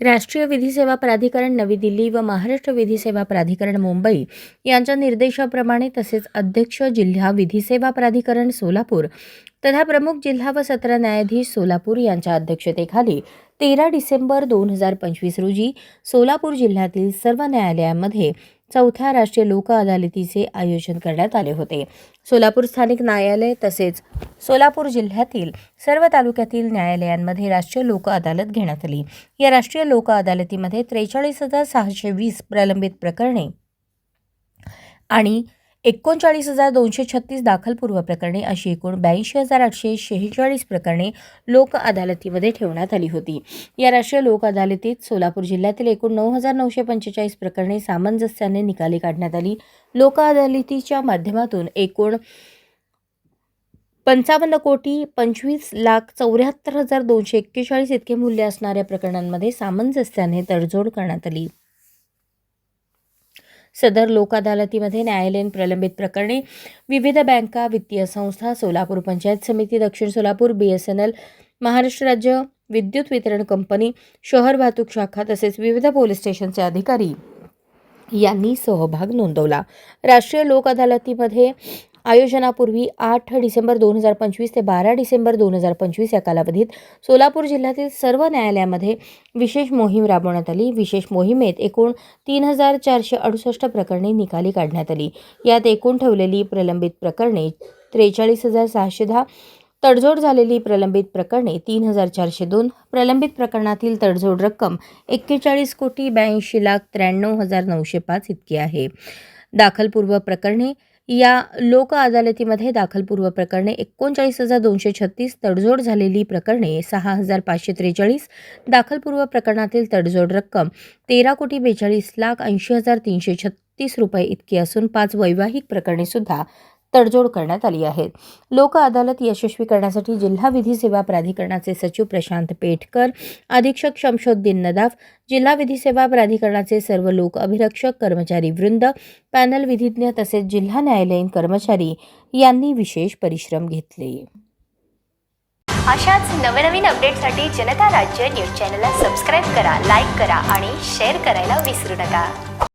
राष्ट्रीय विधी सेवा प्राधिकरण नवी दिल्ली व महाराष्ट्र विधी सेवा प्राधिकरण मुंबई यांच्या निर्देशाप्रमाणे तसेच अध्यक्ष जिल्हा विधी सेवा प्राधिकरण सोलापूर तथा प्रमुख जिल्हा व सत्र न्यायाधीश सोलापूर यांच्या अध्यक्षतेखाली तेरा डिसेंबर दोन हजार पंचवीस रोजी सोलापूर जिल्ह्यातील सर्व न्यायालयांमध्ये चौथ्या राष्ट्रीय लोक अदालतीचे आयोजन करण्यात आले होते. सोलापूर स्थानिक न्यायालय तसेच सोलापूर जिल्ह्यातील सर्व तालुक्यातील न्यायालयांमध्ये राष्ट्रीय लोक अदालत घेण्यात आली. या राष्ट्रीय लोक अदालतीमध्ये त्रेचाळीस हजार सहाशे वीस प्रलंबित प्रकरणे आणि एकोणचाळीस हजार दोनशे छत्तीस दाखलपूर्व प्रकरणे अशी एकूण ब्याऐंशी हजार आठशे शेहेचाळीस प्रकरणे लोक अदालतीमध्ये ठेवण्यात आली होती. या राष्ट्रीय लोक अदालतीत सोलापूर जिल्ह्यातील एकूण नऊ हजार नऊशे पंचेचाळीस प्रकरणे सामंजस्याने निकाली काढण्यात आली. लोक अदालतीच्या माध्यमातून एकूण पंचावन्न कोटी पंचवीस लाख चौऱ्याहत्तर हजार दोनशे एक्केचाळीस इतके मूल्य असणाऱ्या प्रकरणांमध्ये सामंजस्याने तडजोड करण्यात आली. सदर लोक अदालतीमध्ये न्यायालयीन प्रलंबित प्रकरणे विविध बँका वित्तीय संस्था सोलापूर पंचायत समिती दक्षिण Solapur B S N L Maharashtra राज्य विद्युत वितरण कंपनी शहर वाहतूक शाखा तसेच विविध पोलीस स्टेशनचे अधिकारी यांनी सहभाग नोंदवला. राष्ट्रीय लोक अदालतीमध्ये आयोजनापूर्वी आठ डिसेंबर दोन हजार पंचवीस ते बारा डिसेंबर दोन हजार पंचवीस या कालावधीत सोलापूर जिल्ह्यातील सर्व न्यायालयामध्ये विशेष मोहीम राबवण्यात आली. विशेष मोहिमेत एकूण तीन हजार चारशे अडुसष्ट प्रकरणे निकाली काढण्यात आली. यात एकूण ठेवलेली प्रलंबित प्रकरणे त्रेचाळीस हजार सहाशे दहा तडजोड झालेली प्रलंबित प्रकरणे तीन हजार चारशे दोन प्रलंबित प्रकरणातील तडजोड रक्कम एक्केचाळीस कोटी ब्याऐंशी लाख त्र्याण्णव हजार नऊशे पाच इतकी आहे. दाखलपूर्व प्रकरणे या लोक अदालतीमध्ये दाखलपूर्व प्रकरणे एकोणचाळीस हजार दोनशे छत्तीस तडजोड झालेली प्रकरणे सहा हजार पाचशे त्रेचाळीस दाखलपूर्व प्रकरणातील तडजोड रक्कम तेरा कोटी बेचाळीस लाख ऐंशी हजार तीनशे छत्तीस रुपये इतकी असून पाच वैवाहिक प्रकरणे सुद्धा तडजोड करण्यात आली आहेत लोक अदालत यशस्वी करण्यासाठी जिल्हा विधी सेवा प्राधिकरणाचे सचिव प्रशांत पेठकर अधीक्षक शमशोद्दीन नदाफ जिल्हा विधी सेवा प्राधिकरणाचे सर्व लोक अभिरक्षक कर्मचारी वृंद पॅनल विधिज्ञ तसेच जिल्हा न्यायालयीन कर्मचारी यांनी विशेष परिश्रम घेतले. अशाच नवनवीन अपडेटसाठी जनता राज्य न्यूज चॅनलला सबस्क्राईब करा लाईक करा आणि शेअर करायला विसरू नका.